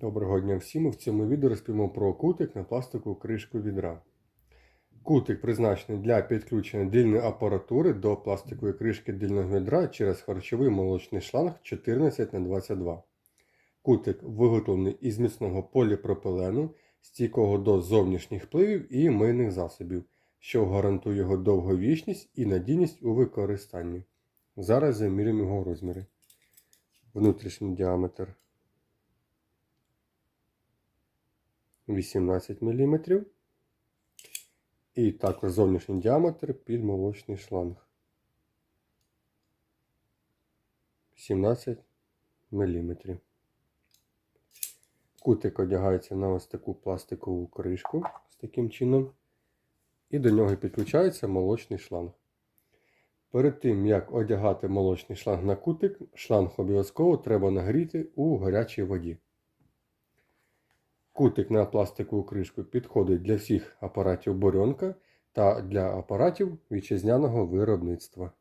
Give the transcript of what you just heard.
Доброго дня всім! В цьому відео розповімо про кутик на пластикову кришку відра. Кутик призначений для підключення дильної апаратури до пластикової кришки дильного відра через харчовий молочний шланг 14х22. Кутик виготовлений із міцного поліпропилену, стійкого до зовнішніх впливів і мийних засобів, що гарантує його довговічність і надійність у використанні. Зараз замірюємо його розміри. Внутрішній діаметр 18 мм. І також зовнішній діаметр під молочний шланг 17 мм. Кутик одягається на ось таку пластикову кришку з таким чином. І до нього підключається молочний шланг. Перед тим, як одягати молочний шланг на кутик, шланг обов'язково треба нагріти у гарячій воді. Кутик на пластикову кришку підходить для всіх апаратів Борьонка та для апаратів вітчизняного виробництва.